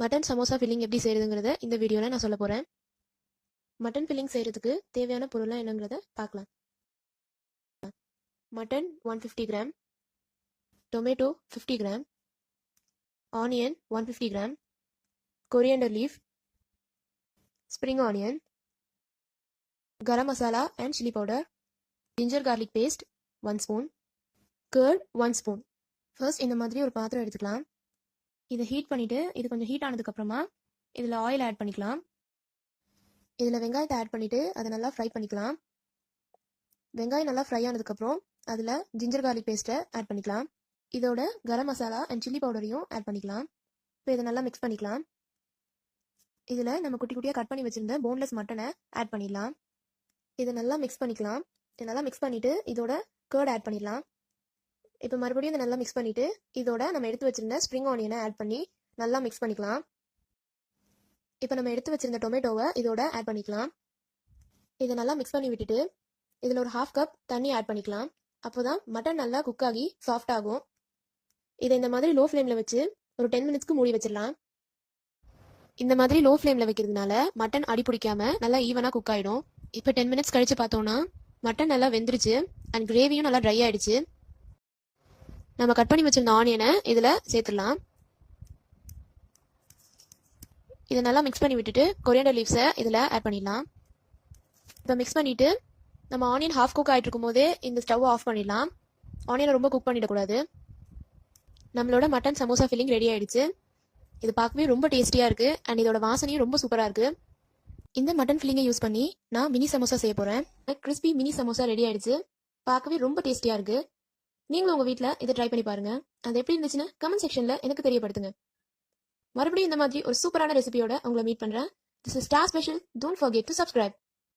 Mutton samosa filling எப்படி செய்கிறதுங்கிறத இந்த வீடியோவில் நான் சொல்ல போகிறேன் மட்டன் ஃபில்லிங் செய்கிறதுக்கு தேவையான பொருள்லாம் என்னங்கிறத பார்க்கலாம். Mutton one fifty gram tomato fifty gram onion one fifty gram coriander leaf spring onion garam masala and chilli powder ginger garlic paste one spoon curd one spoon first இந்த மாதிரி ஒரு பாத்திரம் எடுத்துக்கலாம். இதை ஹீட் பண்ணிவிட்டு இது கொஞ்சம் ஹீட் ஆனதுக்கப்புறமா இதில் ஆயில் ஆட் பண்ணிக்கலாம். இதில் வெங்காயத்தை ஆட் பண்ணிவிட்டு அதை நல்லா ஃப்ரை பண்ணிக்கலாம். வெங்காயம் நல்லா ஃப்ரை ஆனதுக்கப்புறம் அதில் ஜிஞ்சர் கார்லிக் பேஸ்ட்டை ஆட் பண்ணிக்கலாம். இதோட கரம் மசாலா அண்ட் சில்லி பவுடரையும் ஆட் பண்ணிக்கலாம். இப்போ இதை நல்லா மிக்ஸ் பண்ணிக்கலாம். இதில் நம்ம குட்டி குட்டியாக கட் பண்ணி வச்சுருந்த போன்லெஸ் மட்டனை ஆட் பண்ணிடலாம். இதை நல்லா மிக்ஸ் பண்ணிக்கலாம். இதை நல்லா மிக்ஸ் பண்ணிவிட்டு இதோட கேர்ட் ஆட் பண்ணிடலாம். இப்போ மறுபடியும் இதை நல்லா மிக்ஸ் பண்ணிவிட்டு இதோட நம்ம எடுத்து வச்சுருந்த ஸ்ப்ரிங் ஆனியனை ஆட் பண்ணி நல்லா மிக்ஸ் பண்ணிக்கலாம். இப்போ நம்ம எடுத்து வச்சுருந்த டொமேட்டோவை இதோட ஆட் பண்ணிக்கலாம். இதை நல்லா மிக்ஸ் பண்ணி விட்டுட்டு இதில் ஒரு ஹாஃப் கப் தண்ணி ஆட் பண்ணிக்கலாம். அப்போ தான் மட்டன் நல்லா குக் ஆகி சாஃப்ட் ஆகும். இதை இந்த மாதிரி லோ ஃப்ளேமில் வச்சு ஒரு டென் மினிட்ஸ்க்கு மூடி வச்சிடலாம். இந்த மாதிரி லோ ஃப்ளேமில் வைக்கிறதுனால மட்டன் அடி பிடிக்காம நல்லா ஈவனாக குக் ஆகிடும் இப்போ டென் மினிட்ஸ் கழித்து பார்த்தோன்னா மட்டன் நல்லா வெந்துருச்சு. அண்ட் கிரேவியும் நல்லா ட்ரை ஆகிடுச்சு நம்ம கட் பண்ணி வச்சிருந்த ஆனியனை இதில் சேர்த்துடலாம். இதை நல்லா மிக்ஸ் பண்ணி விட்டுட்டு கொரியாண்டர் லீவ்ஸை இதில் ஆட் பண்ணிடலாம். இப்போ மிக்ஸ் பண்ணிவிட்டு நம்ம ஆனியன் ஹாஃப் குக் ஆகிட்டு இருக்கும்போதே இந்த ஸ்டவ் ஆஃப் பண்ணிடலாம். ஆனியனை ரொம்ப குக் பண்ணிடக்கூடாது. நம்மளோட மட்டன் சமோசா ஃபில்லிங் ரெடி ஆயிடுச்சு. இது பார்க்கவே ரொம்ப டேஸ்டியாக இருக்குது அண்ட் இதோட வாசனையும் ரொம்ப சூப்பராக இருக்குது இந்த மட்டன் ஃபில்லிங்கை யூஸ் பண்ணி நான் மினி சமோசா செய்ய போகிறேன் கிறிஸ்பி மினி சமோசா ரெடி ஆயிடுச்சு. பார்க்கவே ரொம்ப டேஸ்டியாக இருக்குது நீங்களும் உங்கள் வீட்டில் இதை ட்ரை பண்ணி பாருங்க. அது எப்படி இருந்துச்சுன்னு கமெண்ட் செக்ஷனில் எனக்கு தெரியப்படுத்துங்க. மறுபடியும் இந்த மாதிரி ஒரு சூப்பரான ரெசிபியோட உங்களை மீட் பண்ணுறேன் this is star special don't forget to subscribe